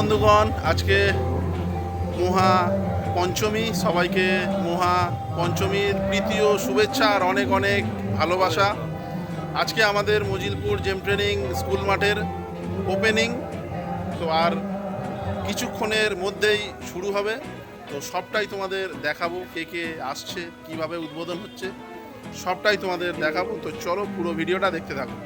বন্ধুগণ, আজকে মহা পঞ্চমী, সবাইকে মহা পঞ্চমীর প্রীতি ও শুভেচ্ছা আর অনেক অনেক ভালোবাসা। আজকে আমাদের মজিলপুর জেম ট্রেনিং স্কুল মাঠের ওপেনিং তো আর কিছুক্ষণের মধ্যেই শুরু হবে। তো সবটাই তোমাদের দেখাবো, কে কে আসছে, কীভাবে উদ্বোধন হচ্ছে, সবটাই তোমাদের দেখাবো। তো চলো পুরো ভিডিওটা দেখতে থাকো।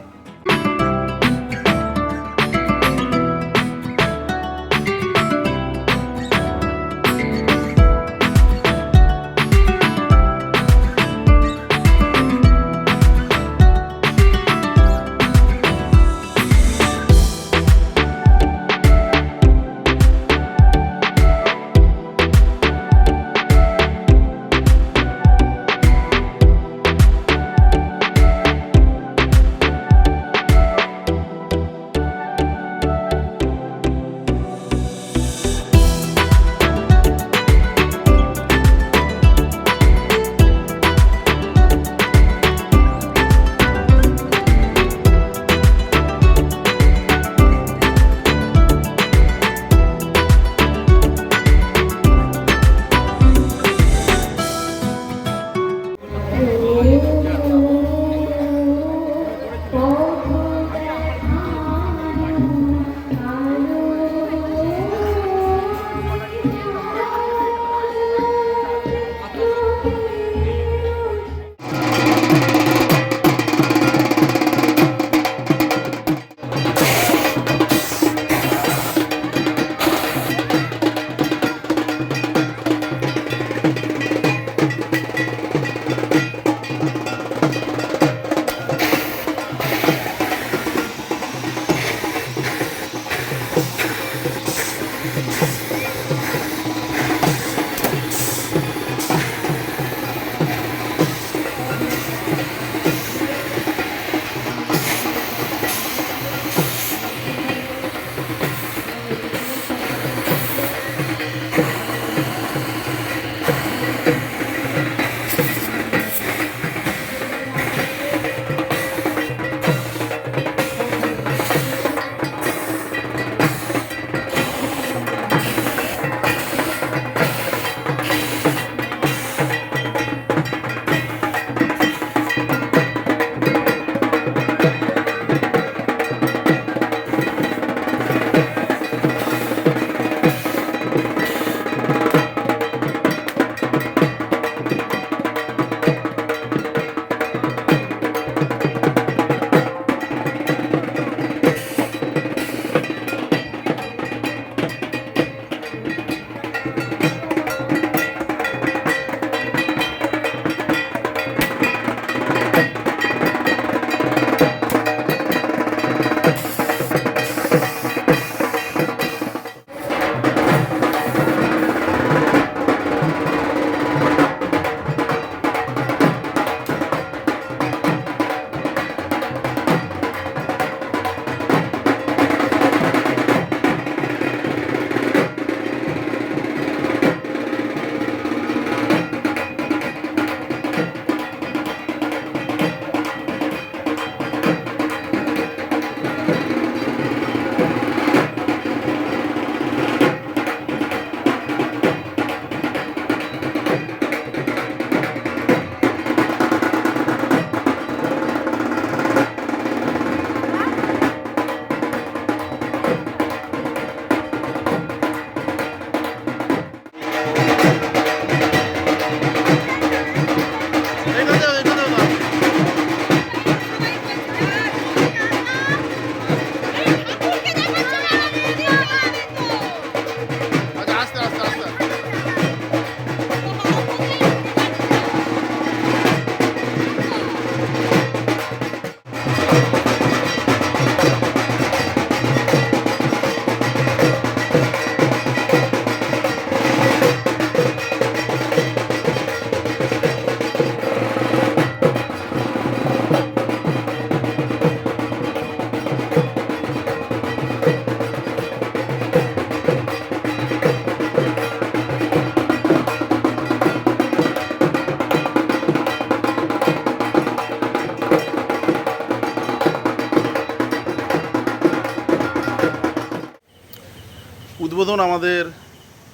আমাদের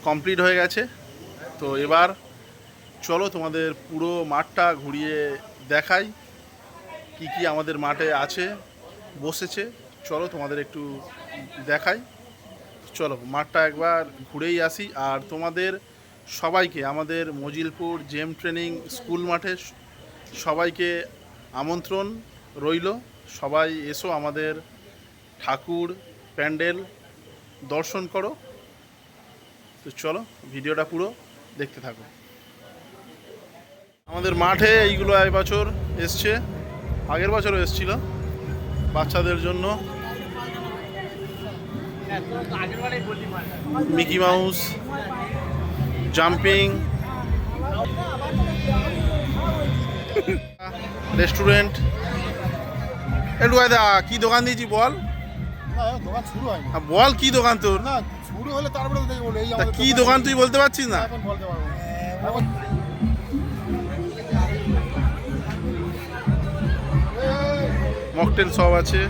কমপ্লিট হয়ে গেছে। তো এবার চলো তোমাদের পুরো মাঠটা ঘুরিয়ে দেখাই, কি কি আমাদের মাঠে আছে, বসেছে। চলো তোমাদের একটু দেখাই। চলো মাঠটা একবার ঘুরেই আসি। আর তোমাদের সবাইকে, আমাদের মজিলপুর জেম ট্রেনিং স্কুল মাঠে সবাইকে আমন্ত্রণ রইল। সবাই এসো আমাদের ঠাকুর প্যান্ডেল দর্শন করো। তো চলো ভিডিওটা পুরো দেখতে থাকো। আমাদের মাঠে এইগুলো এই বছর এসছে আগের বছরও এসছিল বাচ্চাদের জন্য। Mickey Mouse jumping restaurant. একটু দা কি দোকান দিয়েছি বল? দোকান শুরু হয়নি। আ, বল কি দোকান তোর? না শুরু হলে তারপরে দেখব এই তা কি দোকান। তুই বলতে পারছিস না? এখন বলতে পারব না। এখন মকটেল সব আছে।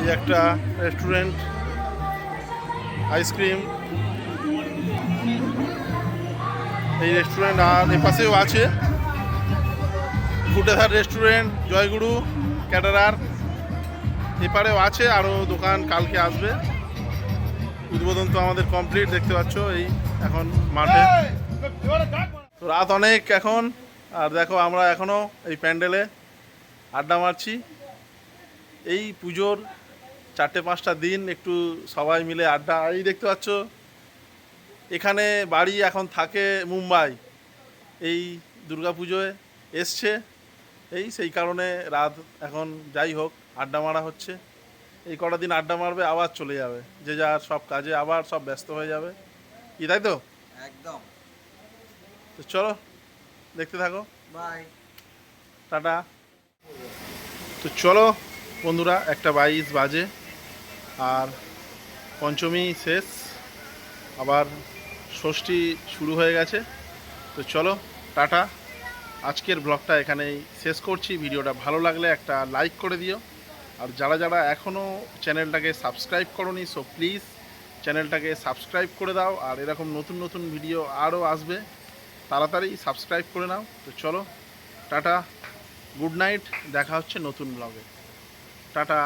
এই একটা রেস্টুরেন্ট আইসক্রিম। এই রেস্টুরেন্ট আর এপাশেও আছে। ফুটেধার রেস্টুরেন্ট জয়গুরু ক্যাটারার। এপারেও আছে আরও দোকান কালকে আসবে। উদ্বোধন তো আমাদের কমপ্লিট দেখতে পাচ্ছ, এই এখন মাঠে। তো রাত অনেক এখন, আর দেখো আমরা এখনও এই প্যান্ডেলে আড্ডা মারছি। এই পুজোর চারটে পাঁচটা দিন একটু সবাই মিলে আড্ডা এই দেখতে পাচ্ছ, এখানে বাড়ি এখন থাকে মুম্বাই। এই দুর্গা পুজোয় এসছে, এই সেই কারণে রাত এখন যাই হোক। আড্ডা মারা হচ্ছে। এই কটা দিন আড্ডা মারবে আবার চলে যাবে। যে যার সব কাজে আবার সব ব্যস্ত হয়ে যাবে। কি তাই তো? একদম। তো চলো দেখতে থাকো। বাই। টাটা। তো চলো বন্ধুরা একটা বাইশ বাজে। আর পঞ্চমী শেষ। আবার ষষ্ঠী শুরু হয়ে গেছে। তো চলো টাটা। আজকের ব্লগটা এখানেই শেষ করছি। ভিডিওটা ভালো লাগলে একটা লাইক করে দিও। আর যারা যারা এখনও চ্যানেলটাকে সাবস্ক্রাইব করনি সো প্লিজ চ্যানেলটাকে সাবস্ক্রাইব করে দাও। আর এরকম নতুন নতুন ভিডিও আরও আসবে, তাড়াতাড়ি সাবস্ক্রাইব করে নাও। তো চলো, টাটা, গুড নাইট, দেখা হচ্ছে নতুন ব্লগে টাটা।